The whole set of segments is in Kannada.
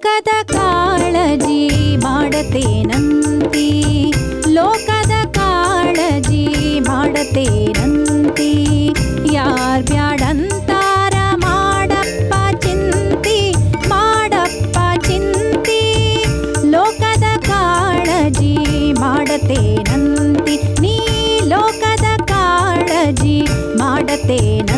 ಲೋಕದ ಕಾಳಜಿ ಮಾಡತೇನಂತಿ ಲೋಕದ ಕಾಳಜಿ ಮಾಡತೇನಂತಿ ಯಾರ್ ಬ್ಯಾಡಂತಾರ ಮಾಡಪ್ಪ ಚಿಂತಿ ಮಾಡಪ್ಪ ಚಿಂತಿ ಲೋಕದ ಕಾಳಜಿ ಮಾಡತೇನಂತಿ ನೀ ಲೋಕದ ಕಾಳಜಿ ಮಾಡತೇನ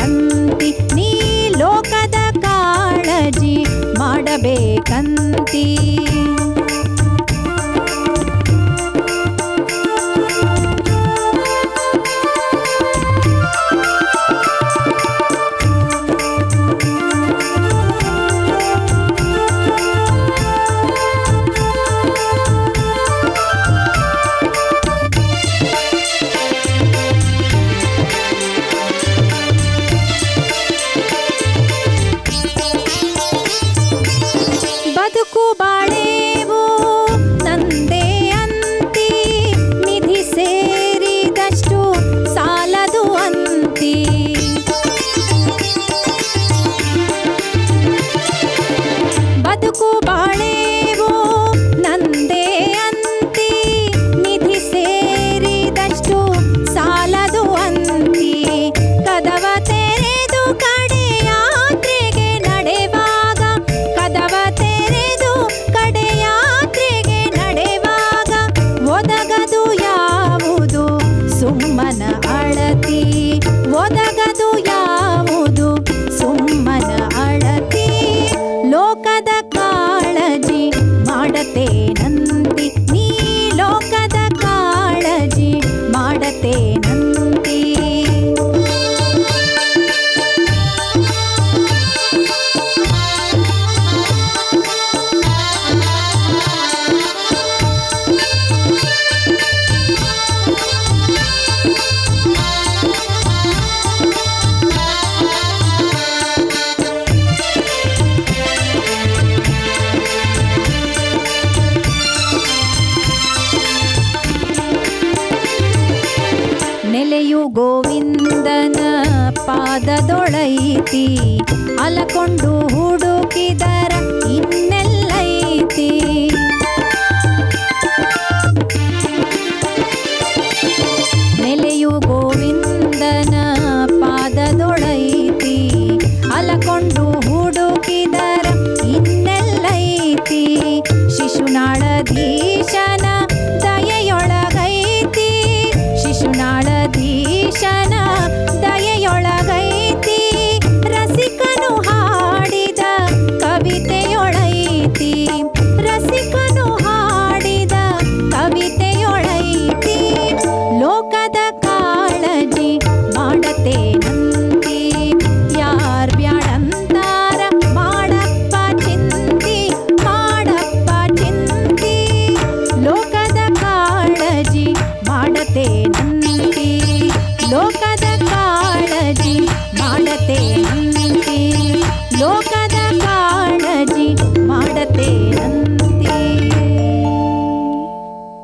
ಮಾಡಬೇಕಂತಿ ನೀ ಲೋಕದ ಕಾಳಜಿ ಮಾಡಬೇಕಂತಿ. బ్రతుకు Vou dar ಗೋವಿಂದನ ಪಾದದೊಳೈತಿ ಅಲಕೊಂಡು ಹುಡುಕಿದರ ಇನ್ನೆಲ್ಲೈತಿ. ನೆಲೆಯು ಗೋವಿಂದನ ಪಾದದೊಳೈತಿ ಅಲಕೊಂಡು ಹುಡುಕಿದರ ಇನ್ನೆಲ್ಲೈತಿ. ಶಿಶುನಾಳದೀ